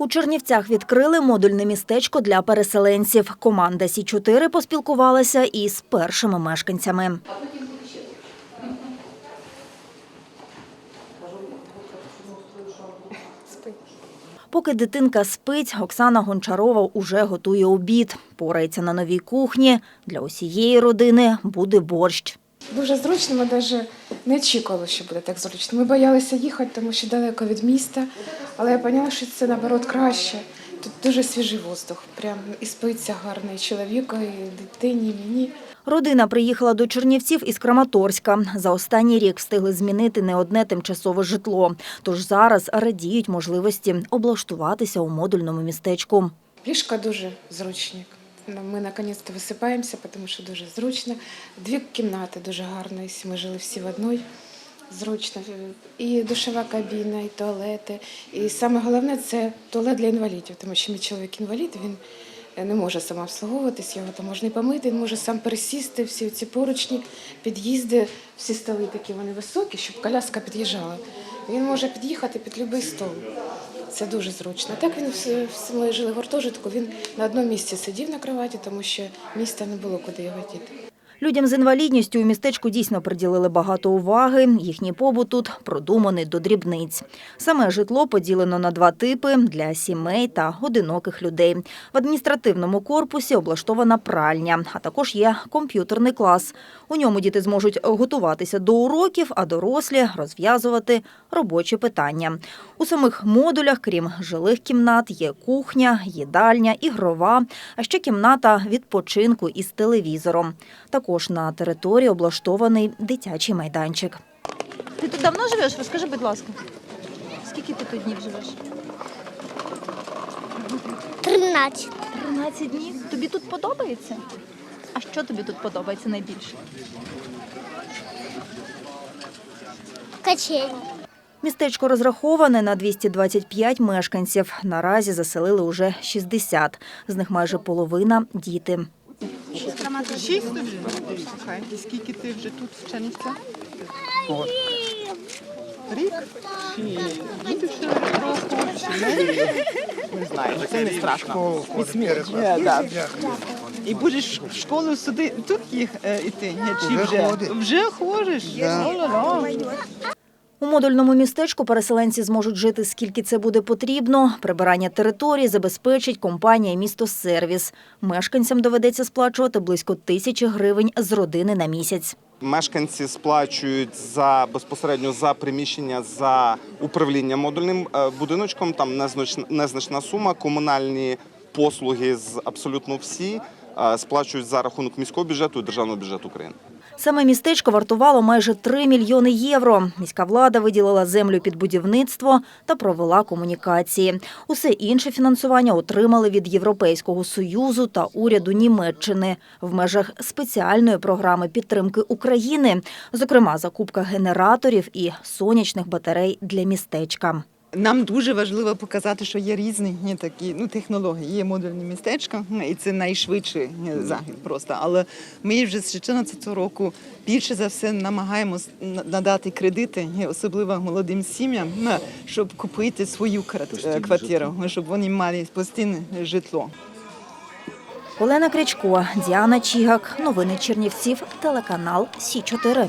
У Чернівцях відкрили модульне містечко для переселенців. Команда Сі 4 поспілкувалася із першими мешканцями. Поки дитинка спить, Оксана Гончарова уже готує обід. Порається на новій кухні. Для усієї родини буде борщ. Дуже зручно, ми навіть не очікували, що буде так зручно. Ми боялися їхати, тому що далеко від міста, але я поняла, що це наоборот краще. Тут дуже свіжий воздух. Прям і спиться гарно і чоловіку, і дитині, і мені. Родина приїхала до Чернівців із Краматорська. За останній рік встигли змінити не одне тимчасове житло. Тож зараз радіють можливості облаштуватися у модульному містечку. Ліжка дуже зручні. Ми наконець-то висипаємося, тому що дуже зручно. Дві кімнати дуже гарно, якщо ми жили всі в одній. Зручно. І душова кабіна, і туалети. І саме головне це туалет для інвалідів, тому що мій чоловік інвалід, він не може самообслуговуватись, його там можна і помити, він може сам пересісти, всі ці поручні, під'їзди, всі столи такі вони високі, щоб коляска під'їжджала. Він може під'їхати під будь-який стол. Це дуже зручно. Так він всі, ми жили в гуртожитку, він на одному місці сидів на кроваті, тому що міста не було куди його діти. Людям з інвалідністю у містечку дійсно приділили багато уваги. Їхній побут тут продуманий до дрібниць. Саме житло поділено на два типи для сімей та одиноких людей. В адміністративному корпусі облаштована пральня, а також є комп'ютерний клас. У ньому діти зможуть готуватися до уроків, а дорослі розв'язувати робочі питання. У самих модулях, крім жилих кімнат, є кухня, їдальня, ігрова, а ще кімната відпочинку із телевізором. Також на території облаштований дитячий майданчик. Ти тут давно живеш? Розкажи, будь ласка. Скільки ти тут днів живеш? 13. 13 днів. Тобі тут подобається? А що тобі тут подобається найбільше? Качелі. Містечко розраховане на 225 мешканців. Наразі заселили уже 60. З них майже половина – діти. Шість тобі? Слухай, і скільки ти вже тут в Чернівцях? Рік? Ще року? Не знаю, це не страшно. Візьміть. Ні, так. І будеш в школу сюди, тут їх е, іти? Ні, Чи вже? Вже ходиш? О-ла-ла. У модульному містечку переселенці зможуть жити скільки це буде потрібно. Прибирання території забезпечить компанія «Місто Сервіс». Мешканцям доведеться сплачувати близько тисячі гривень з родини на місяць. Мешканці сплачують за безпосередньо за приміщення за управління модульним е, будиночком. Там незначна, незначна сума. Комунальні послуги з абсолютно всі е, сплачують за рахунок міського бюджету і державного бюджету України. Саме містечко вартувало майже 3 мільйони євро. Міська влада виділила землю під будівництво та провела комунікації. Усе інше фінансування отримали від Європейського союзу та уряду Німеччини в межах спеціальної програми підтримки України, зокрема закупка генераторів і сонячних батарей для містечка. Нам дуже важливо показати, що є різні такі ну, технології. Є модульні містечка, і це найшвидший е, захід просто. Але ми вже з 2014 року більше за все намагаємось на- надати кредити, особливо молодим сім'ям, щоб купити свою квартиру, квартиру, щоб вони мали постійне житло. Олена Крячко, Діана Чігак. Новини Чернівців. Телеканал Сі 4